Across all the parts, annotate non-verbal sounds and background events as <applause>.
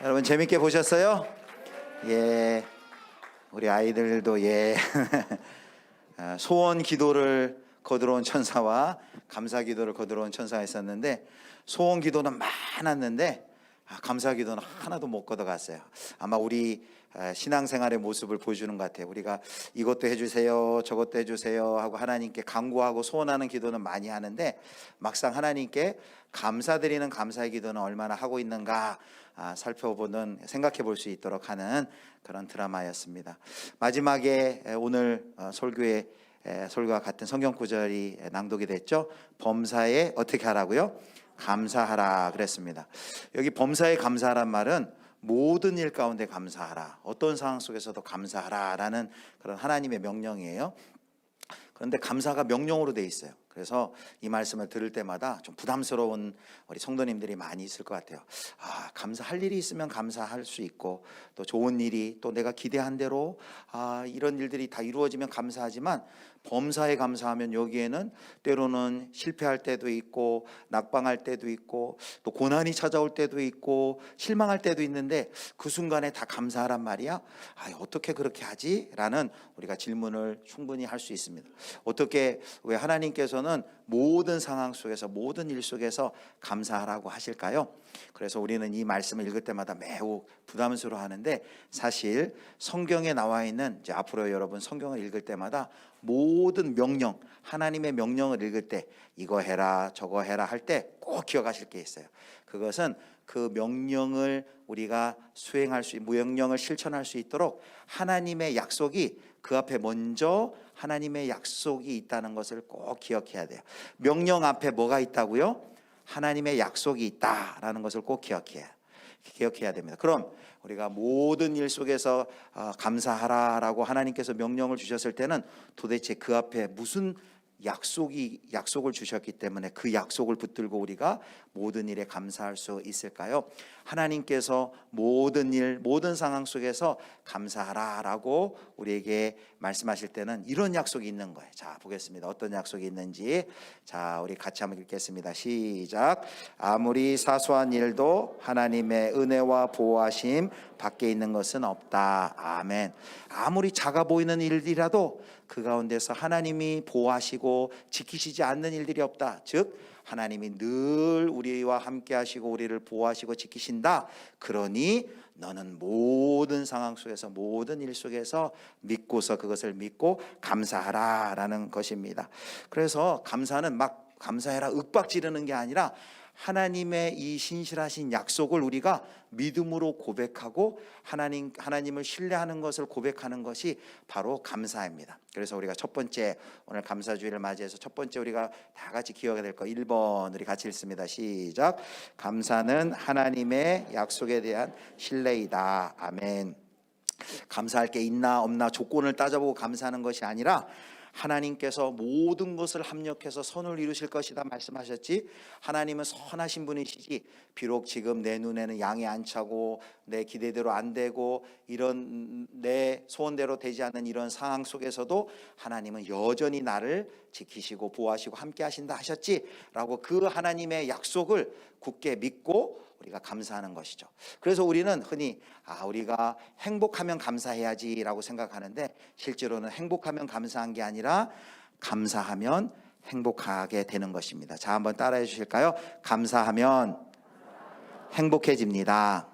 여러분 재밌게 보셨어요? 예. 우리 아이들도 예. <laughs> 아, 소원 기도를 거들어온 천사와 감사 기도를 거들어온 천사가 있었는데 소원 기도는 많았는데 아, 감사 기도는 하나도 못 걷어갔어요. 아마 우리 아, 신앙생활의 모습을 보여주는 것 같아요. 우리가 이것도 해주세요, 저것도 해주세요 하고 하나님께 간구하고 소원하는 기도는 많이 하는데 막상 하나님께 감사드리는 감사의 기도는 얼마나 하고 있는가 아, 살펴보는 생각해 볼 수 있도록 하는 그런 드라마였습니다. 마지막에 에, 오늘 어, 설교의 에, 설교와 같은 성경 구절이 에, 낭독이 됐죠. 범사에 어떻게 하라고요? 감사하라 그랬습니다. 여기 범사에 감사하란 말은 모든 일 가운데 감사하라. 어떤 상황 속에서도 감사하라라는 그런 하나님의 명령이에요. 그런데 감사가 명령으로 돼 있어요. 그래서 이 말씀을 들을 때마다 좀 부담스러운 우리 성도님들이 많이 있을 것 같아요. 아, 감사할 일이 있으면 감사할 수 있고 또 좋은 일이 또 내가 기대한 대로 아, 이런 일들이 다 이루어지면 감사하지만 범사에 감사하면 여기에는 때로는 실패할 때도 있고 낙방할 때도 있고 또 고난이 찾아올 때도 있고 실망할 때도 있는데 그 순간에 다 감사하란 말이야. 아, 어떻게 그렇게 하지? 라는 우리가 질문을 충분히 할 수 있습니다. 어떻게 왜 하나님께서는 모든 상황 속에서 모든 일 속에서 감사하라고 하실까요? 그래서 우리는 이 말씀을 읽을 때마다 매우 부담스러워 하는데 사실 성경에 나와 있는 이제 앞으로 여러분 성경을 읽을 때마다 모든 명령, 하나님의 명령을 읽을 때 이거 해라, 저거 해라 할 때 꼭 기억하실 게 있어요. 그것은 그 명령을 우리가 수행할 수, 무명령을 실천할 수 있도록 하나님의 약속이 그 앞에 먼저 하나님의 약속이 있다는 것을 꼭 기억해야 돼요. 명령 앞에 뭐가 있다고요? 하나님의 약속이 있다라는 것을 꼭 기억해야 기억해야 됩니다. 그럼 우리가 모든 일 속에서 어, 감사하라라고 하나님께서 명령을 주셨을 때는 도대체 그 앞에 무슨 약속이 약속을 주셨기 때문에 그 약속을 붙들고 우리가 모든 일에 감사할 수 있을까요? 하나님께서 모든 일 모든 상황 속에서 감사하라라고 우리에게 말씀하실 때는 이런 약속이 있는 거예요. 자, 보겠습니다. 어떤 약속이 있는지. 자, 우리 같이 한번 읽겠습니다. 시작. 아무리 사소한 일도 하나님의 은혜와 보호하심 밖에 있는 것은 없다. 아멘. 아무리 작아 보이는 일이라도 그 가운데서 하나님이 보호하시고 지키시지 않는 일들이 없다. 즉 하나님이 늘 우리와 함께 하시고 우리를 보호하시고 지키신다. 그러니 너는 모든 상황 속에서 모든 일 속에서 믿고서 그것을 믿고 감사하라라는 것입니다. 그래서 감사는 막 감사해라 윽박 지르는 게 아니라 하나님의 이 신실하신 약속을 우리가 믿음으로 고백하고 하나님 하나님을 신뢰하는 것을 고백하는 것이 바로 감사입니다. 그래서 우리가 첫 번째 오늘 감사주의를 맞이해서 첫 번째 우리가 다 같이 기억해야 될 거 1번 우리 같이 읽습니다. 시작. 감사는 하나님의 약속에 대한 신뢰이다. 아멘. 감사할 게 있나 없나 조건을 따져보고 감사하는 것이 아니라 하나님께서 모든 것을 합력해서 선을 이루실 것이다 말씀하셨지 하나님은 선하신 분이시지. 비록 지금 내 눈에는 양이 안 차고 내 기대대로 안 되고 이런 내 소원대로 되지 않는 이런 상황 속에서도 하나님은 여전히 나를 지키시고 보호하시고 함께 하신다 하셨지라고 그 하나님의 약속을 굳게 믿고 우리가 감사하는 것이죠. 그래서 우리는 흔히 아 우리가 행복하면 감사해야지라고 생각하는데 실제로는 행복하면 감사한 게 아니라 감사하면 행복하게 되는 것입니다. 자, 한번 따라해 주실까요? 감사하면 행복해집니다.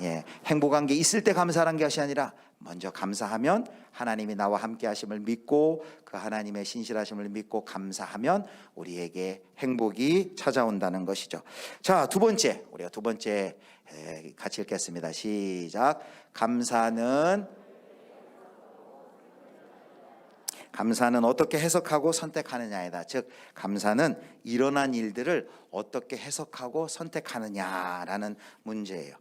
예, 행복한 게 있을 때 감사한 것이 아니라 먼저 감사하면 하나님이 나와 함께 하심을 믿고 그 하나님의 신실하심을 믿고 감사하면 우리에게 행복이 찾아온다는 것이죠. 자, 두 번째. 우리가 두 번째 에, 같이 읽겠습니다. 시작. 감사는 감사는 어떻게 해석하고 선택하느냐이다. 즉, 감사는 일어난 일들을 어떻게 해석하고 선택하느냐라는 문제예요.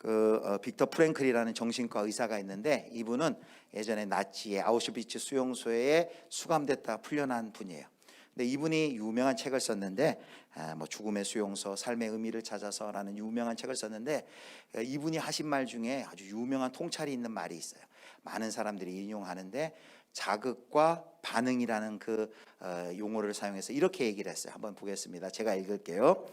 그 어, 빅터 프랭클이라는 정신과 의사가 있는데 이분은 예전에 나치의 아우슈비츠 수용소에 수감됐다 풀려난 분이에요. 근데 이분이 유명한 책을 썼는데 아, 뭐 죽음의 수용소, 삶의 의미를 찾아서라는 유명한 책을 썼는데 어, 이분이 하신 말 중에 아주 유명한 통찰이 있는 말이 있어요. 많은 사람들이 인용하는데 자극과 반응이라는 그 어, 용어를 사용해서 이렇게 얘기를 했어요. 한번 보겠습니다. 제가 읽을게요.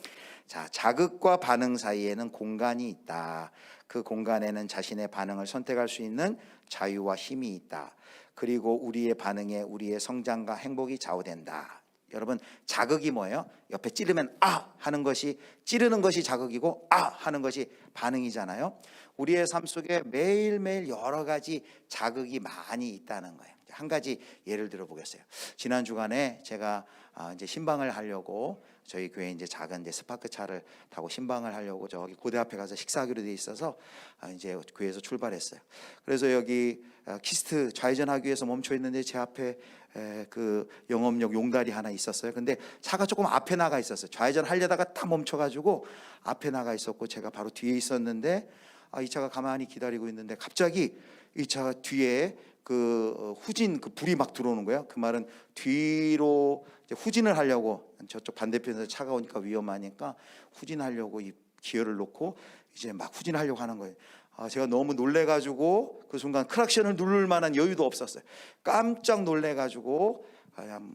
자, 자극과 반응 사이에는 공간이 있다. 그 공간에는 자신의 반응을 선택할 수 있는 자유와 힘이 있다. 그리고 우리의 반응에 우리의 성장과 행복이 좌우된다. 여러분 자극이 뭐예요? 옆에 찌르면 아 하는 것이 찌르는 것이 자극이고 아 하는 것이 반응이잖아요. 우리의 삶 속에 매일매일 여러 가지 자극이 많이 있다는 거예요. 한 가지 예를 들어 보겠어요. 지난 주간에 제가 아, 이제 신방을 하려고 저희 교회 이제 작은 이제 스파크 차를 타고 신방을 하려고 저기 고대 앞에 가서 식사하기로 돼 있어서 아, 이제 교회에서 출발했어요. 그래서 여기 아, 키스트 좌회전하기 위해서 멈춰 있는데 제 앞에 에, 그 영업용 용달이 하나 있었어요. 근데 차가 조금 앞에 나가 있었어요. 좌회전 하려다가 딱 멈춰가지고 앞에 나가 있었고 제가 바로 뒤에 있었는데 아, 이 차가 가만히 기다리고 있는데 갑자기 이 차가 뒤에 그 어, 후진 그 불이 막 들어오는 거예요. 그 말은 뒤로 이제 후진을 하려고 저쪽 반대편에서 차가 오니까 위험하니까 후진하려고 이 기어를 놓고 이제 막 후진하려고 하는 거예요. 아, 제가 너무 놀래가지고 그 순간 크락션을 누를 만한 여유도 없었어요. 깜짝 놀래가지고 그냥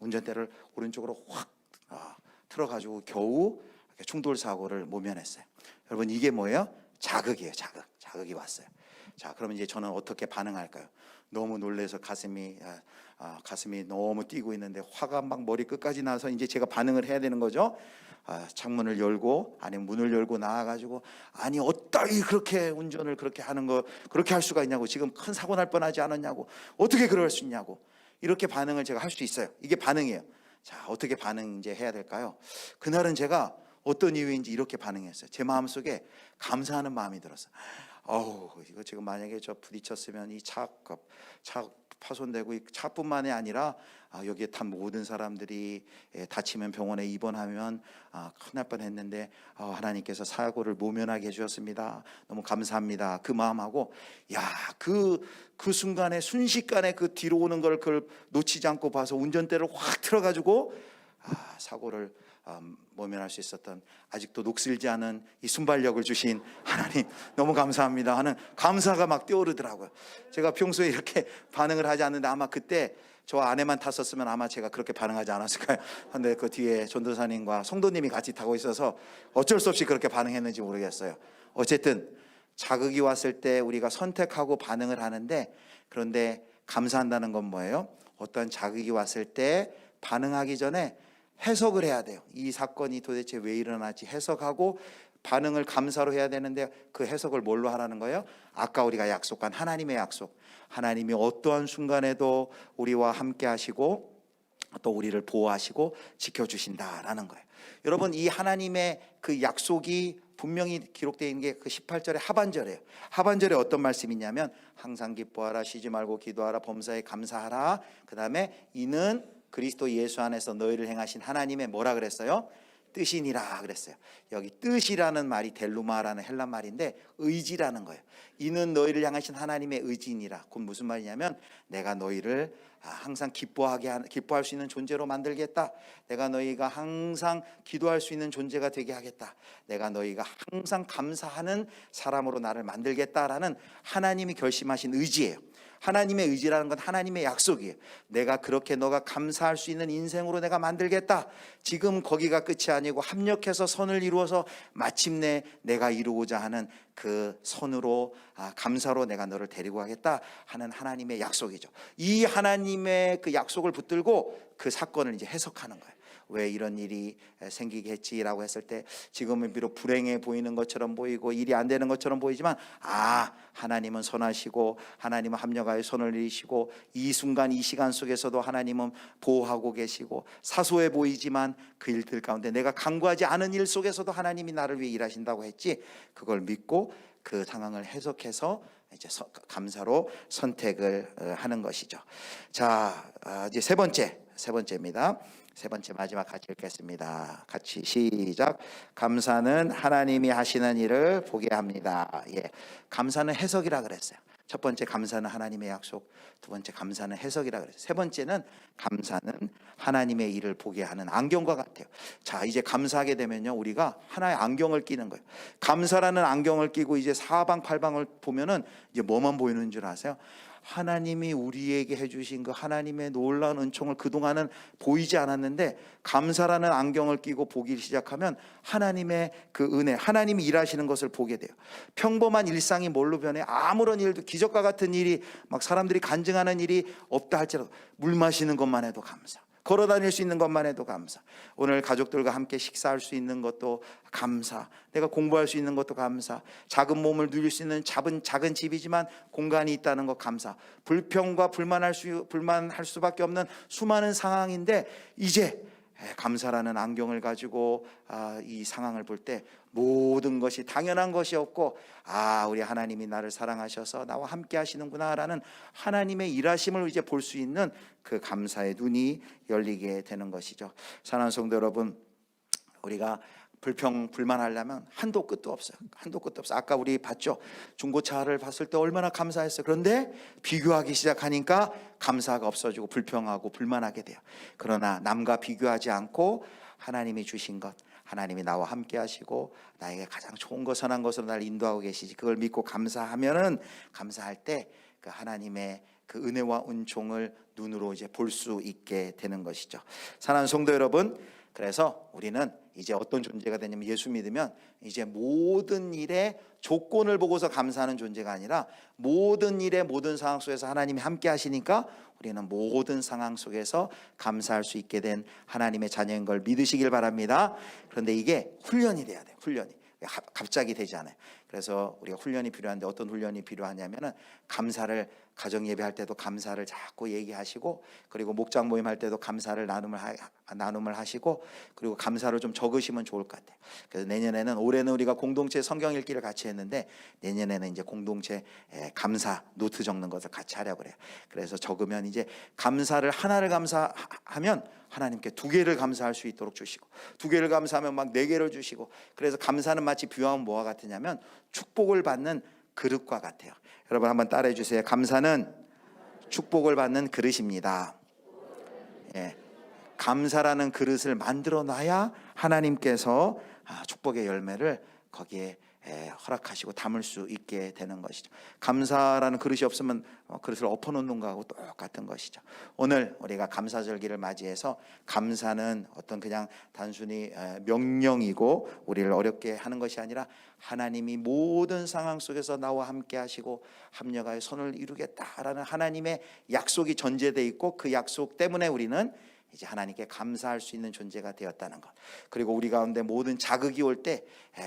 운전대를 오른쪽으로 확 아, 틀어가지고 겨우 충돌 사고를 모면했어요. 여러분 이게 뭐예요? 자극이에요. 자극. 자극이 왔어요. 자, 그러면 이제 저는 어떻게 반응할까요? 너무 놀래서 가슴이 아, 아, 가슴이 너무 뛰고 있는데 화가 막 머리 끝까지 나서 이제 제가 반응을 해야 되는 거죠. 아, 창문을 열고 아니면 문을 열고 나와가지고 아니 어따위 그렇게 운전을 그렇게 하는 거 그렇게 할 수가 있냐고 지금 큰 사고 날 뻔하지 않았냐고 어떻게 그럴 수 있냐고 이렇게 반응을 제가 할 수 있어요. 이게 반응이에요. 자 어떻게 반응 이제 해야 될까요? 그날은 제가 어떤 이유인지 이렇게 반응했어요. 제 마음 속에 감사하는 마음이 들었어요. 어우 이거 지금 만약에 저 부딪혔으면 이차차 파손되고 이 차뿐만이 아니라 아, 여기에 탄 모든 사람들이 예, 다치면 병원에 입원하면 아, 큰일 날 뻔했는데 아, 하나님께서 사고를 모면하게 해주셨습니다. 너무 감사합니다. 그 마음하고 야그그 그 순간에 순식간에 그 뒤로 오는 걸 그걸 놓치지 않고 봐서 운전대를 확 틀어가지고 아, 사고를 아, 모면할 수 있었던 아직도 녹슬지 않은 이 순발력을 주신 하나님 너무 감사합니다 하는 감사가 막 뛰어오르더라고요. 제가 평소에 이렇게 반응을 하지 않는데 아마 그때 저 안에만 탔었으면 아마 제가 그렇게 반응하지 않았을까요? 근데 그 뒤에 전도사님과 성도님이 같이 타고 있어서 어쩔 수 없이 그렇게 반응했는지 모르겠어요. 어쨌든 자극이 왔을 때 우리가 선택하고 반응을 하는데 그런데 감사한다는 건 뭐예요? 어떤 자극이 왔을 때 반응하기 전에 해석을 해야 돼요. 이 사건이 도대체 왜 일어나지 해석하고 반응을 감사로 해야 되는데 그 해석을 뭘로 하라는 거예요? 아까 우리가 약속한 하나님의 약속. 하나님이 어떠한 순간에도 우리와 함께 하시고 또 우리를 보호하시고 지켜주신다라는 거예요. 여러분 이 하나님의 그 약속이 분명히 기록되어 있는 게 그 18절의 하반절이에요. 하반절에 어떤 말씀이냐면 항상 기뻐하라 쉬지 말고 기도하라 범사에 감사하라. 그다음에 이는 그리스도 예수 안에서 너희를 행하신 하나님의 뭐라 그랬어요? 뜻이니라 그랬어요. 여기 뜻이라는 말이 델루마라는 헬란 말인데 의지라는 거예요. 이는 너희를 향하신 하나님의 의지니라. 그건 무슨 말이냐면 내가 너희를 아, 항상 기뻐하게 하, 기뻐할 수 있는 존재로 만들겠다. 내가 너희가 항상 기도할 수 있는 존재가 되게 하겠다. 내가 너희가 항상 감사하는 사람으로 나를 만들겠다라는 하나님이 결심하신 의지예요. 하나님의 의지라는 건 하나님의 약속이에요. 내가 그렇게 너가 감사할 수 있는 인생으로 내가 만들겠다. 지금 거기가 끝이 아니고 합력해서 선을 이루어서 마침내 내가 이루고자 하는 그 선으로 아, 감사로 내가 너를 데리고 가겠다 하는 하나님의 약속이죠. 이 하나님의 그 약속을 붙들고 그 사건을 이제 해석하는 거예요. 왜 이런 일이 생기게 했지라고 했을 때 지금은 비록 불행해 보이는 것처럼 보이고 일이 안 되는 것처럼 보이지만 아 하나님은 선하시고 하나님은 합력하여 손을 내리시고 이 순간 이 시간 속에서도 하나님은 보호하고 계시고 사소해 보이지만 그 일들 가운데 내가 간구하지 않은 일 속에서도 하나님이 나를 위해 일하신다고 했지 그걸 믿고 그 상황을 해석해서 이제 서- 감사로 선택을 어, 하는 것이죠. 자 아, 이제 세 번째 세 번째입니다. 세 번째 마지막 같이 읽겠습니다. 같이 시작. 감사는 하나님이 하시는 일을 보게 합니다. 예, 감사는 해석이라 그랬어요. 첫 번째 감사는 하나님의 약속, 두 번째 감사는 해석이라 그랬어요. 세 번째는 감사는 하나님의 일을 보게 하는 안경과 같아요. 자, 이제 감사하게 되면요, 우리가 하나의 안경을 끼는 거예요. 감사라는 안경을 끼고 이제 사방팔방을 보면은 이제 뭐만 보이는 줄 아세요? 하나님이 우리에게 해주신 그 하나님의 놀라운 은총을 그동안은 보이지 않았는데 감사라는 안경을 끼고 보기 시작하면 하나님의 그 은혜, 하나님이 일하시는 것을 보게 돼요. 평범한 일상이 뭘로 변해? 아무런 일도 기적과 같은 일이 막 사람들이 간증하는 일이 없다 할지라도 물 마시는 것만 해도 감사. 걸어 다닐 수 있는 것만 해도 감사. 오늘 가족들과 함께 식사할 수 있는 것도 감사. 내가 공부할 수 있는 것도 감사. 작은 몸을 누릴 수 있는 작은 작은 집이지만 공간이 있다는 것 감사. 불평과 불만할 수 불만할 수밖에 없는 수많은 상황인데 이제 에, 감사라는 안경을 가지고 아, 이 상황을 볼 때 모든 것이 당연한 것이 없고 아 우리 하나님이 나를 사랑하셔서 나와 함께 하시는구나라는 하나님의 일하심을 이제 볼 수 있는 그 감사의 눈이 열리게 되는 것이죠. 사랑하는 성도 여러분, 우리가 불평 불만하려면 한도 끝도 없어요. 한도 끝도 없어. 아까 우리 봤죠. 중고차를 봤을 때 얼마나 감사했어요. 그런데 비교하기 시작하니까 감사가 없어지고 불평하고 불만하게 돼요. 그러나 남과 비교하지 않고 하나님이 주신 것, 하나님이 나와 함께 하시고 나에게 가장 좋은 것 선한 것으로 날 인도하고 계시지. 그걸 믿고 감사하면은 감사할 때 그 하나님의 그 은혜와 은총을 눈으로 이제 볼 수 있게 되는 것이죠. 사랑하는 성도 여러분, 그래서 우리는 이제 어떤 존재가 되냐면 예수 믿으면 이제 모든 일에 조건을 보고서 감사하는 존재가 아니라 모든 일에 모든 상황 속에서 하나님이 함께 하시니까 우리는 모든 상황 속에서 감사할 수 있게 된 하나님의 자녀인 걸 믿으시길 바랍니다. 그런데 이게 훈련이 돼야 돼요. 훈련이. 하- 갑자기 되지 않아요. 그래서 우리가 훈련이 필요한데 어떤 훈련이 필요하냐면은 감사를 가정 예배할 때도 감사를 자꾸 얘기하시고 그리고 목장 모임 할 때도 감사를 나눔을 하, 나눔을 하시고 그리고 감사를 좀 적으시면 좋을 것 같아요. 그래서 내년에는 올해는 우리가 공동체 성경 읽기를 같이 했는데 내년에는 이제 공동체 에, 감사 노트 적는 것을 같이 하려고 그래요. 그래서 적으면 이제 감사를 하나를 감사하면 하나님께 두 개를 감사할 수 있도록 주시고 두 개를 감사하면 막 네 개를 주시고 그래서 감사는 마치 비유하면 뭐와 같으냐면 축복을 받는 그릇과 같아요. 여러분 한번 따라해 주세요. 감사는 축복을 받는 그릇입니다. 예. 감사라는 그릇을 만들어 놔야 하나님께서 아, 축복의 열매를 거기에 에, 허락하시고 담을 수 있게 되는 것이죠. 감사라는 그릇이 없으면 어, 그릇을 엎어놓는 거하고 똑같은 것이죠. 오늘 우리가 감사절기를 맞이해서 감사는 어떤 그냥 단순히 에, 명령이고 우리를 어렵게 하는 것이 아니라 하나님이 모든 상황 속에서 나와 함께 하시고 합력하여 선을 이루겠다라는 하나님의 약속이 전제돼 있고 그 약속 때문에 우리는 이제 하나님께 감사할 수 있는 존재가 되었다는 것. 그리고 우리 가운데 모든 자극이 올 때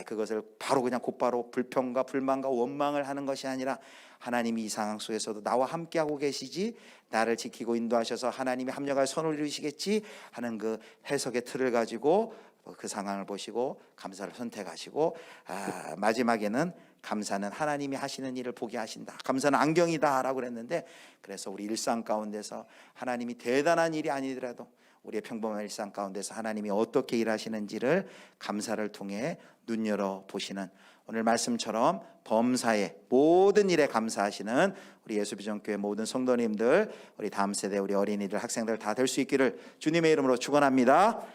그것을 바로 그냥 곧바로 불평과 불만과 원망을 하는 것이 아니라 하나님이 이 상황 속에서도 나와 함께하고 계시지 나를 지키고 인도하셔서 하나님이 합력할 선을 이루시겠지 하는 그 해석의 틀을 가지고 그 상황을 보시고 감사를 선택하시고 아, 마지막에는 감사는 하나님이 하시는 일을 보게 하신다. 감사는 안경이다라고 그랬는데 그래서 우리 일상 가운데서 하나님이 대단한 일이 아니더라도 우리의 평범한 일상 가운데서 하나님이 어떻게 일하시는지를 감사를 통해 눈여겨 보시는 오늘 말씀처럼 범사의 모든 일에 감사하시는 우리 예수비전교회 모든 성도님들 우리 다음 세대 우리 어린이들 학생들 다 될 수 있기를 주님의 이름으로 축원합니다.